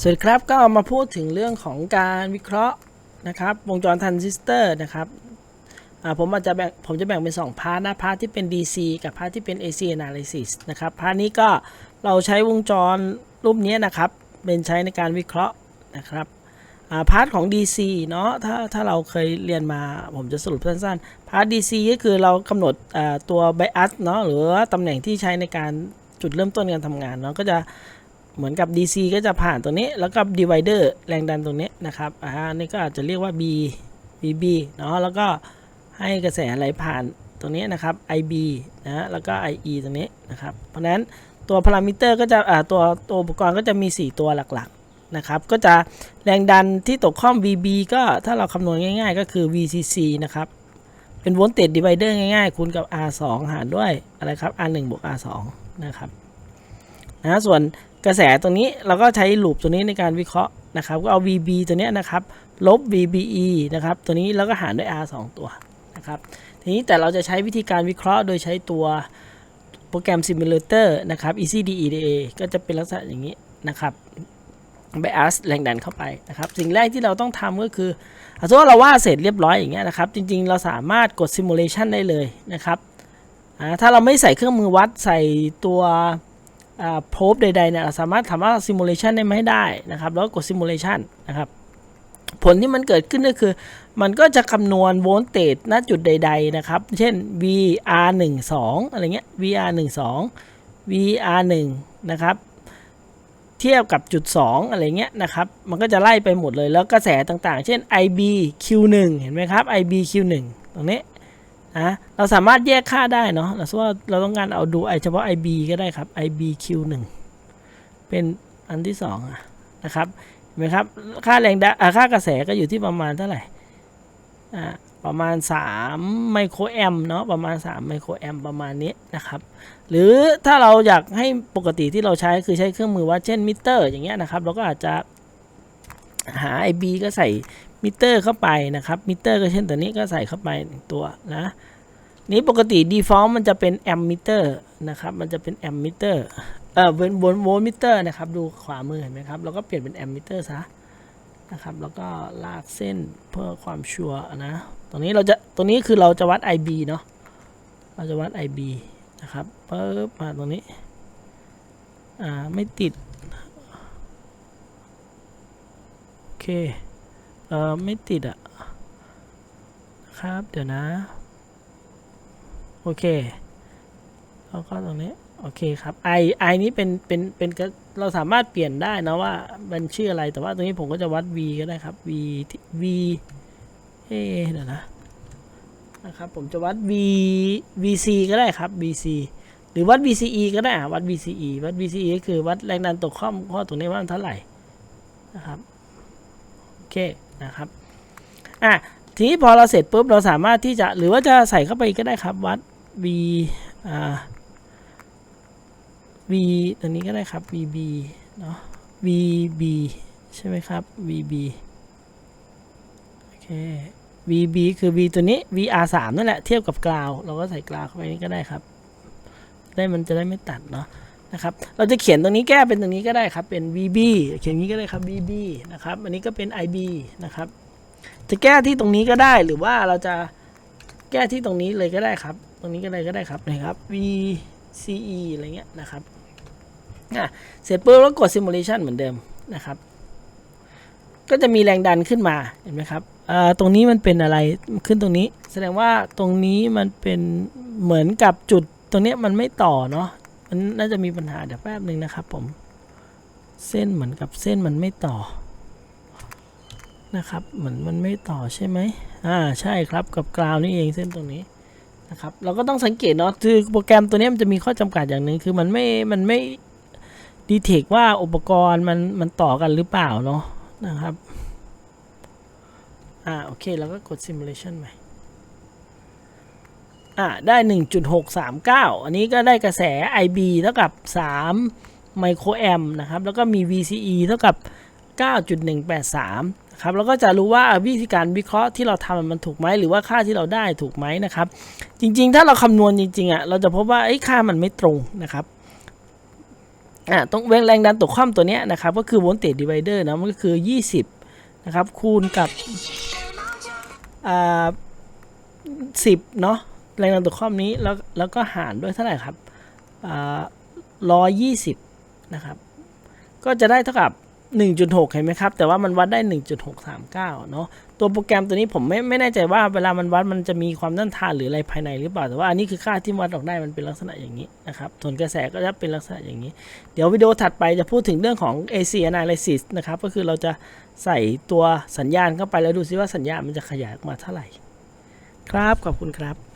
สวัสดีครับก็มาพูดถึงเรื่องของการวิเคราะห์นะครับวงจรทรานซิสเตอร์นะครับผมอาจจะแบ่งผมจะแบ่งเป็น 2 พาร์ทนะพาร์ทที่เป็น DC กับพาร์ทที่เป็น AC analysis นะครับพาร์ทนี้ก็เราใช้วงจรรูปนี้นะครับ เป็นใช้ในการวิเคราะห์นะครับพาร์ทของ DC เนาะถ้าถ้าเราเคยเรียนมาผมจะสรุปสั้นๆพาร์ท DC ก็คือเรากำหนดตัว bias เนาะหรือว่าตำแหน่งที่ใช้ในการจุดเริ่มต้นการทำงานเนาะก็จะ เหมือนกับ DC ก็จะผ่านตัวนี้ แล้วก็ divider แรงดันตรงนี้นะครับอ่านี่ก็อาจจะเรียกว่า B BB เนาะแล้วก็ให้กระแสไหลผ่านตรงนี้นะครับ IB นะแล้วก็ IE ตรงนี้นะครับ เพราะฉะนั้นตัวพารามิเตอร์ก็จะอ่าตัวตัวอุปกรณ์ก็จะมี 4 ตัวหลักๆนะครับ ก็จะแรงดันที่ตกข้อม VB ก็ถ้าเราคำนวณง่ายๆ ก็คือ VCC นะครับ เป็นโวลต์เตจดิไวเดอร์ง่ายๆ คูณกับ R2 หารด้วยอะไรครับ R1 บวก R2 นะครับ นะส่วนกระแสตรงนี้เราก็ใช้ลูปตัวนี้ในการวิเคราะห์นะครับ ก็เอา VB ตัวนี้นะครับ ลบ VBE นะครับ ตัวนี้แล้วก็หารด้วย R 2 ตัวนะครับ ทีนี้แต่เราจะใช้วิธีการวิเคราะห์โดยใช้ตัวโปรแกรม Simulator นะครับ ECDEDA ก็จะเป็นลักษณะอย่างนี้นะครับ bias แรงดันเข้าไปนะครับ สิ่งแรกที่เราต้องทำก็คือสมมติว่าเราวาดเสร็จเรียบร้อยอย่างเงี้ยนะครับ จริง ๆ เราสามารถกด Simulation ได้เลยนะครับถ้าเราไม่ใส่เครื่องมือวัดใส่ตัว โพบใดๆเนี่ยเราสามารถทำว่าซิมูเลชันได้ไหมได้นะครับ แล้วกดซิมูเลชันนะครับ ผลที่มันเกิดขึ้นก็คือ มันก็จะคำนวณโวลต์เตจณจุดใด1นะครับ เช่น VR 1 2อะไรเงี้ย VR 1 2 VR 1นะครับเทียบกับจุด 2 อะไรเงี้ยนะครับ มันก็จะไล่ไปหมดเลยแล้วกระแสต่างๆ เช่น IB Q1 เห็นไหมครับ IB Q1 ตรงนี้ นะเราสามารถแยกค่าได้เนาะเราว่าเราต้องการเอาดูไอเฉพาะ IB ก็ได้ครับ IBQ1 เป็นอันที่สองอะนะครับเห็นไหมครับค่าแรงดันค่ากระแสก็อยู่ที่ประมาณเท่าไหร่อ่าประมาณ 3 ไมโครแอมเนาะประมาณ 3 ไมโครแอมป์ประมาณนี้นะครับ หรือถ้าเราอยากให้ปกติที่เราใช้คือใช้เครื่องมือวัดเช่นมิเตอร์อย่างเงี้ยนะครับ เราก็อาจจะหา IB ก็ใส่ มิเตอร์เข้าไปนะครับมิเตอร์ก็เช่นตัวนี้ก็ใส่เข้าไปหนึ่งตัวนะนี้ปกติ default มันจะเป็นแอมมิเตอร์นะครับมันจะเป็นแอมมิเตอร์เอ่อเป็นโวลโวลมิเตอร์นะครับดูขวามือเห็นไหมครับเราก็เปลี่ยนเป็นแอมมิเตอร์ซะนะครับแล้วก็ลากเส้นเพื่อความชัวร์นะตรงนี้เราจะตรงนี้คือเราจะวัด IB เนาะเราจะวัด IB นะครับปึ๊บมาตรงนี้อ่าไม่ติดโอเค เออไม่ติดอะครับ เดี๋ยวนะ โอเคแล้วก็ตรงนี้ โอเคครับ i i นี้เป็น เป็น เป็น เราสามารถเปลี่ยนได้นะว่า มันชื่ออะไร แต่ว่าตรงนี้ผมก็จะวัด v ก็ได้ครับ v v เอ๊เดี๋ยวนะ นะครับ ผมจะวัด v vc ก็ได้ครับ vc หรือวัด vce ก็ได้อะวัด vce วัด vce ก็คือวัดแรงดันตกข้อมข้อตรงนี้ว่ามันเท่าไหร่นะครับ โอเค นะครับอะทีนี้พอเราเสร็จปุ๊บเราสามารถที่จะหรือว่าจะใส่เข้าไปก็ได้ครับวัด v อ่า v ตัวนี้ก็ได้ครับ vb เนาะ vb ใช่ไหมครับ vb โอเค vb คือ v ตัวนี้ vr 3นั่นแหละเทียบกับกราว เราก็ใส่กราวเข้าไปนี้ก็ได้ครับ ได้มันจะได้ไม่ตัดเนาะ นะครับเราจะเขียนตรงนี้แก้เป็นตรงนี้ก็ได้ครับเป็น vb เขียนนี้ก็ได้ครับ vb นะครับอันนี้ก็เป็น ib นะครับจะแก้ที่ตรงนี้ก็ได้หรือว่าเราจะแก้ที่ตรงนี้เลยก็ได้ครับ ตรงนี้ก็เลยก็ได้ครับนะครับ VCE อะไรเงี้ยนะครับเสร็จปุ๊บแล้วกด simulation เหมือนเดิมนะครับ ก็จะมีแรงดันขึ้นมาเห็นไหมครับตรงนี้มันเป็นอะไรขึ้นตรงนี้ แสดงว่าตรงนี้มันเป็นเหมือนกับจุดตรงนี้มันไม่ต่อเนาะ มันน่าจะมีปัญหาเดี๋ยวแป๊บหนึ่งนะครับผม เส้นเหมือนกับเส้นมันไม่ต่อ นะครับ เหมือนมันไม่ต่อใช่ไหมอ่า ใช่ครับ กับกราวนี่เองเส้นตรงนี้นะครับ เราก็ต้องสังเกตเนาะ คือโปรแกรมตัวนี้มันจะมีข้อจำกัดอย่างหนึ่งคือมันไม่ มันไม่ดีเทคว่าอุปกรณ์มัน มันต่อกันหรือเปล่าเนาะ นะครับ อ่า โอเค แล้วก็กด simulation ใหม่ อ่าได้ 1.639 อันนี้ก็ได้กระแส IB เท่ากับ 3 ไมโครแอมนะครับ แล้วก็มี VCE เท่ากับ 9.183ครับ แล้วก็จะรู้ว่าวิธีการวิเคราะห์ที่เราทำมันถูกไหม หรือว่าค่าที่เราได้ถูกไหมนะครับ จริงๆ ถ้าเราคำนวณจริงๆอะ เราจะพบว่าไอ้ค่ามันไม่ตรงนะครับอ่าตรงแรงดันตกคว่ำตัวเนี้ยนะครับ ก็คือ voltage divider นะ มันก็คือ 20 นะครับ คูณกับอ่า10 เนาะ แรงดันตกคว่ำนี้แล้วแล้วก็หารด้วยเท่าไหร่ครับอ่า120นะครับ ก็จะได้เท่ากับ 1.6 เห็นไหมครับ แต่ว่ามันวัดได้ 1.639 เนาะตัวโปรแกรมตัวนี้ผมไม่ไม่แน่ใจว่าเวลามันวัดมันจะมีความต้านทานหรืออะไรภายในหรือเปล่า แต่ว่าอันนี้คือค่าที่วัดออกได้มันเป็นลักษณะอย่างนี้นะครับทนกระแสก็จะเป็นลักษณะอย่างนี้ เดี๋ยววิดีโอถัดไปจะพูดถึงเรื่องของ AC analysis นะครับ ก็คือเราจะใส่ตัวสัญญาณเข้าไปแล้วดูซิว่าสัญญาณมันจะขยายออกมาเท่าไหร่ ครับ ขอบคุณครับ